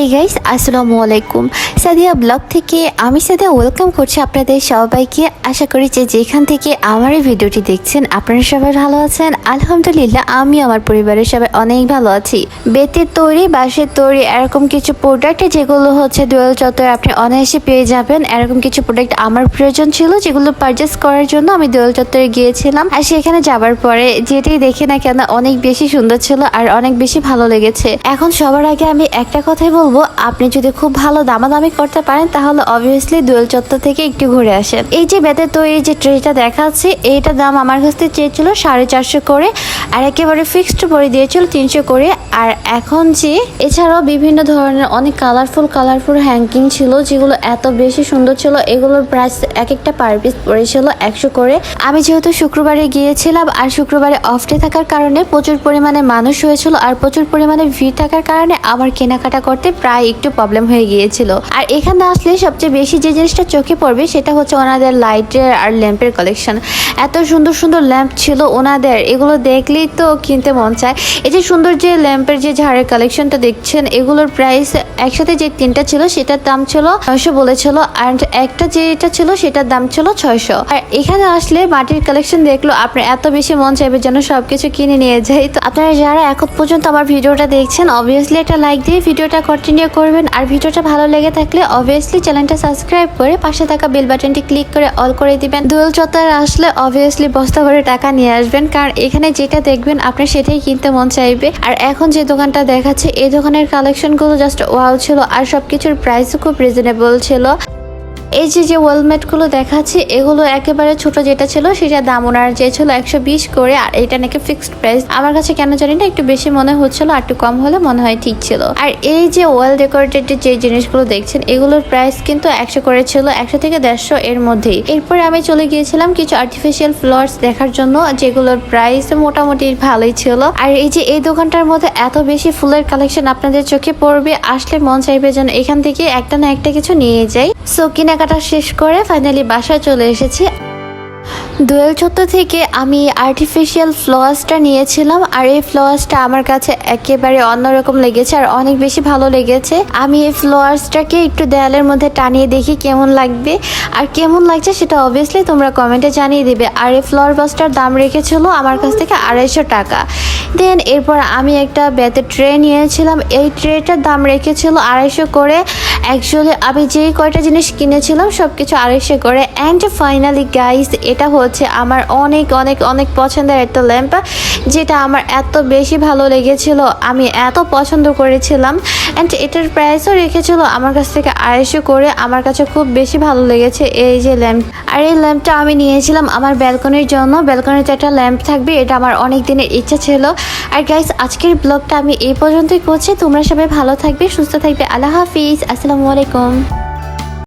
Hey guys আসসালামু আলাইকুম। Sadia blog থেকে আমি সাদিয়া ওয়েলকাম করছি আপনাদের সবাইকে। আশা করি যে যেখান থেকে আমার এই ভিডিওটি দেখছেন, আপনারা সবাই ভালো আছেন। আলহামদুলিল্লাহ, আমি আমার পরিবারের সবাই অনেক ভালো আছি। বেতের তৈরি, বাঁশের তৈরি, এরকম কিছু প্রোডাক্ট যেগুলো হচ্ছে দোয়েল চত্বরে আপনি অনায়াসে পেয়ে যাবেন। এরকম কিছু প্রোডাক্ট আমার প্রয়োজন ছিল, যেগুলো পারচেস করার জন্য আমি দোয়েল চত্বরে গিয়েছিলাম। আর সেখানে যাবার পরে যেটাই দেখে না কেন, অনেক বেশি সুন্দর ছিল আর অনেক বেশি ভালো লেগেছে। এখন সবার আগে আমি একটা কথাই বলব। আপনি যদি খুব ভালো দামাদামি করতে পারেন, তাহলে অবভিয়াসলি দোয়েল চত্বর থেকে একটু ঘুরে আসেন। এই যে বেতের তৈরি যে ট্রেটা দেখাচ্ছে, এইটার দাম আমার কাছ চেয়েছিল সাড়ে চারশো করে, আর একেবারে ফিক্সড করে দিয়েছিল তিনশো করে। আর এখন যে, এছাড়াও বিভিন্ন ধরনের অনেক কালারফুল কালারফুল হ্যাঙ্কিং ছিল, যেগুলো এত বেশি সুন্দর ছিল, এগুলোর প্রাইস এক একটা পার পিস পড়েছিল একশো করে। আমি যেহেতু শুক্রবারে গিয়েছিলাম, আর শুক্রবারে অফ ডে থাকার কারণে প্রচুর পরিমাণে মানুষ হয়েছিল, আর প্রচুর পরিমাণে ভিড় থাকার কারণে আমার কেনাকাটা করতে প্রায় একটু প্রবলেম হয়ে গিয়েছিল। আর এখানে আসলে সবচেয়ে বেশি যে জিনিসটা চোখে পড়বে সেটা হচ্ছে ওনাদের লাইটের আর ল্যাম্পের কালেকশন এত সুন্দর সুন্দর ল্যাম্প ছিল ওনাদের, এগুলো দেখলেই তো কিনতে মন চায়। এই যে সুন্দর যে ল্যাম্পের যে ঝাড়ের কালেকশনটা দেখছেন, এগুলোর প্রাইস একসাথে যে তিনটা ছিল সেটার দাম ছিল নয়শো বলেছিল আর একটা যেটা ছিল সেটার দাম ছিল ছয়শো। আর এখানে আসলে মাটির কালেকশন দেখল, আপনার এত বেশি মন চাইবে যেন সবকিছু কিনে নিয়ে যাই। তো আপনারা যারা এখন পর্যন্ত আমার ভিডিওটা দেখছেন অবভিয়াসলি একটা লাইক দিয়ে ভিডিওটা কন্টিনিউ করবেন। আর ভিডিওটা ভালো লেগে থাকলে অবভিয়াসলি চ্যানেলটা সাবস্ক্রাইব করে পাশে থাকা বেল বাটনটি ক্লিক করে অল করে দিবেন। দোয়েল চত্বর আসলে অবভিয়াসলি বস্তা ভরে টাকা নিয়ে আসবেন, কারণ এখানে যেটা দেখবেন আপনি সেটাই কিনতে মন চাইবে। আর এখন যে দোকানটা দেখাচ্ছে, এই দোকানের কালেকশনগুলো জাস্ট ওয়াও ছিল, আর সবকিছুর প্রাইসও খুব রিজনেবল ছিল। এই যে যে ওয়েলমেটগুলো দেখাচ্ছি, এগুলো একেবারে ছোট যেটা ছিল, সেটা দাম ওনার যে ছিল একশো বিশ করে, আর এটা নাকি ফিক্সড প্রাইস আমার কাছে কেন জানি না, একটু বেশি মনে হচ্ছিল, আর একটু কম হলে মনে হয় ঠিক ছিল। আর এই যে ওয়েল ডেকোরেটেড যে জিনিসগুলো দেখছেন, এগুলোর প্রাইস কিন্তু একশো করে ছিল, একশো থেকে দেড়শো এর মধ্যেই। এরপরে আমি চলে গিয়েছিলাম কিছু আর্টিফিশিয়াল ফ্লাওয়ার্স দেখার জন্য, যেগুলোর প্রাইস মোটামুটি ভালোই ছিল। আর এই যে, এই দোকানটার মধ্যে এত বেশি ফুলের কালেকশন আপনাদের চোখে পড়বে, আসলে মন চাইবে যেন এখান থেকে একটা না একটা কিছু নিয়ে যাই। সো কেনাকাটা শেষ করে ফাইনালি বাসায় চলে এসেছি। দোয়েল চত্বর থেকে আমি আর্টিফিশিয়াল ফ্লাওয়ার্সটা নিয়েছিলাম, আর এই ফ্লাওয়ার্সটা আমার কাছে একেবারে অন্যরকম লেগেছে আর অনেক বেশি ভালো লেগেছে। আমি এই ফ্লাওয়ার্সটাকে একটু দেয়ালের মধ্যে টানিয়ে দেখি কেমন লাগবে, আর কেমন লাগছে সেটা অবভিয়াসলি তোমরা কমেন্টে জানিয়ে দিবে। আর এই ফ্লাওয়ার বাসটার দাম রেখেছিল আমার কাছ থেকে আড়াইশো টাকা। দেন এরপর আমি একটা বেতের ট্রে নিয়েছিলাম, এই ট্রেটার দাম রেখেছিল আড়াইশো করে। অ্যাকচুয়ালি আমি যেই কয়টা জিনিস কিনেছিলাম সব কিছু আড়াইশো করে। অ্যান্ড ফাইনালি গাইস এটা হচ্ছে আমার অনেক অনেক অনেক পছন্দের একটা ল্যাম্প, যেটা আমার এত বেশি ভালো লেগেছিল। আমি এত পছন্দ করেছিলাম। অ্যান্ড এটার প্রাইসও রেখেছিল আমার কাছ থেকে আড়াইশো করে। আমার কাছে খুব বেশি ভালো লেগেছে এই যে ল্যাম্প। আর এই ল্যাম্পটা আমি নিয়েছিলাম আমার ব্যালকনির জন্য। ব্যালকনিতে একটা ল্যাম্প থাকবে, এটা আমার অনেক দিনের ইচ্ছা ছিল। আর গাইস আজকের ব্লগটা আমি এই পর্যন্তই করছি। তোমরা সবাই ভালো থাকবে, সুস্থ থাকবে। আল্লাহ হাফিজ। আসসালামু আলাইকুম।